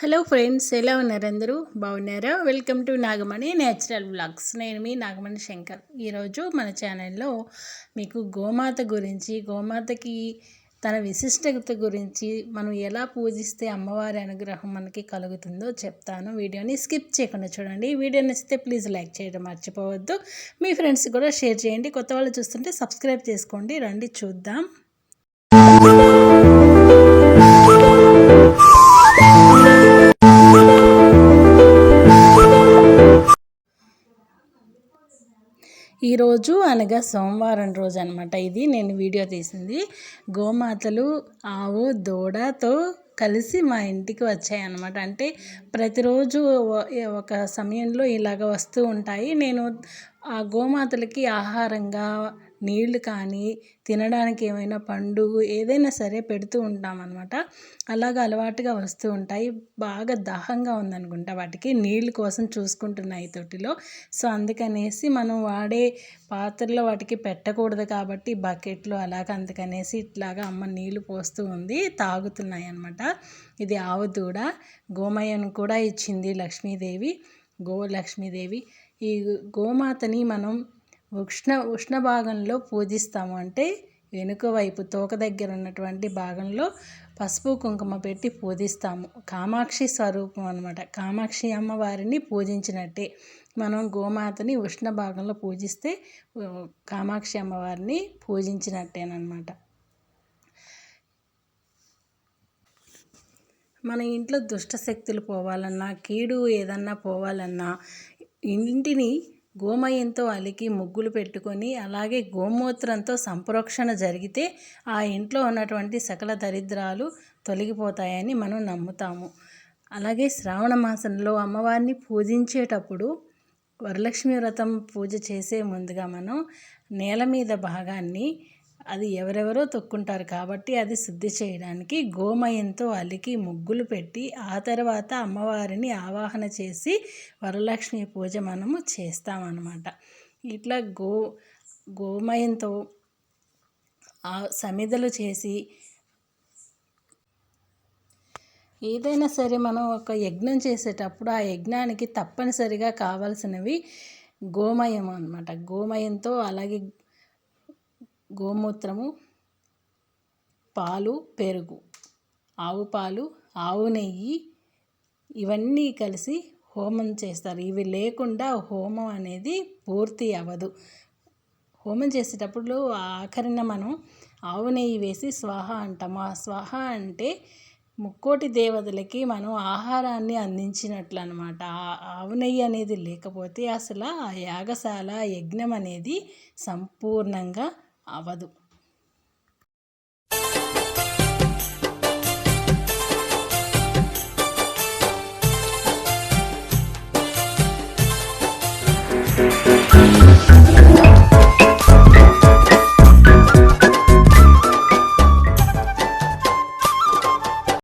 Hello friends ఎలా ఉన్నారు అందరూ? బాగున్నారా? Welcome to Nagamani natural blogs నేను మీ నాగమణి శంకర్. ఈరోజు మన ఛానల్లో మీకు గోమాత గురించి గోమాతకి తన విశిష్టత గురించి మనం ఎలా పూజిస్తే అమ్మవారి అనుగ్రహం మనకి కలుగుతుందో చెప్తాను. వీడియోని స్కిప్ చేయకుండా చూడండి. వీడియో నచ్చితే ప్లీజ్ లైక్ చేయడం మర్చిపోవద్దు. మీ ఫ్రెండ్స్ కూడా షేర్ చేయండి. కొత్త వాళ్ళు చూస్తుంటే సబ్స్క్రైబ్ చేసుకోండి. రండి చూద్దాం. ఈరోజు అనగా సోమవారం రోజు అనమాట ఇది. నేను వీడియో తీసింది. గోమాతలు ఆవు దూడతో కలిసి మా ఇంటికి వచ్చాయన్నమాట అంటే ప్రతిరోజు ఒక సమయంలో ఇలాగ వస్తూ ఉంటాయి. నేను ఆ గోమాతలకి ఆహారంగా నీళ్ళు కానీ తినడానికి ఏమైనా పండు ఏదైనా సరే పెడుతూ ఉంటామన్నమాట. అలాగ అలవాటుగా వస్తూ ఉంటాయి. బాగా దాహంగా ఉందనుకుంటా వాటికి. నీళ్ళు కోసం చూసుకుంటున్నాయి తొట్టిలో. సో అందుకనేసి మనం వాడే పాత్రలో వాటికి పెట్టకూడదు కాబట్టి బకెట్లో అలాగ అందుకనేసి ఇట్లాగా అమ్మ నీళ్ళు పోస్తూ ఉంది. తాగుతున్నాయి అనమాట ఇది ఆవు దూడ గోమయ్యను కూడా ఇచ్చింది లక్ష్మీదేవి. గో లక్ష్మీదేవి. ఈ గోమాతని మనం ఉష్ణ ఉష్ణ భాగంలో పూజిస్తాము. అంటే వెనుక వైపు తోక దగ్గర ఉన్నటువంటి భాగంలో పసుపు కుంకుమ పెట్టి పూజిస్తాము. కామాక్షి స్వరూపం అనమాట కామాక్షి అమ్మవారిని పూజించినట్టే. మనం గోమాతని ఉష్ణ భాగంలో పూజిస్తే కామాక్షి అమ్మవారిని పూజించినట్టేనమాట మన ఇంట్లో దుష్ట శక్తులు పోవాలన్నా కీడు ఏదన్నా పోవాలన్నా ఇంటిని గోమయంతో అలికి ముగ్గులు పెట్టుకొని అలాగే గోమూత్రంతో సంప్రోక్షణ జరిగితే ఆ ఇంట్లో ఉన్నటువంటి సకల దరిద్రాలు తొలగిపోతాయని మనం నమ్ముతాము. అలాగే శ్రావణ మాసంలో అమ్మవారిని పూజించేటప్పుడు వరలక్ష్మి వ్రతం పూజ చేసే ముందుగా మనం నేల మీద భాగాన్ని అది ఎవరెవరో తొక్కుంటారు కాబట్టి అది శుద్ధి చేయడానికి గోమయంతో అలికి ముగ్గులు పెట్టి ఆ తర్వాత అమ్మవారిని ఆవాహన చేసి వరలక్ష్మి పూజ మనము చేస్తామన్నమాట. ఇట్లా గో గోమయంతో సమిదలు చేసి ఏదైనా సరే మనం ఒక యజ్ఞం చేసేటప్పుడు ఆ యజ్ఞానికి తప్పనిసరిగా కావాల్సినవి గోమయం అనమాట గోమయంతో అలాగే గోమూత్రము పాలు పెరుగు. ఆవు పాలు ఆవు నెయ్యి ఇవన్నీ కలిసి హోమం చేస్తారు. ఇవి లేకుండా హోమం అనేది పూర్తి అవ్వదు. హోమం చేసేటప్పుడు ఆఖరిన మనం ఆవు నెయ్యి వేసి స్వాహ అంటాము. ఆ స్వాహ అంటే ముక్కోటి దేవతలకి మనం ఆహారాన్ని అందించినట్లు అనమాట ఆవు నెయ్యి అనేది లేకపోతే అసలు ఆ యాగశాల యజ్ఞం అనేది సంపూర్ణంగా అవ్వదు.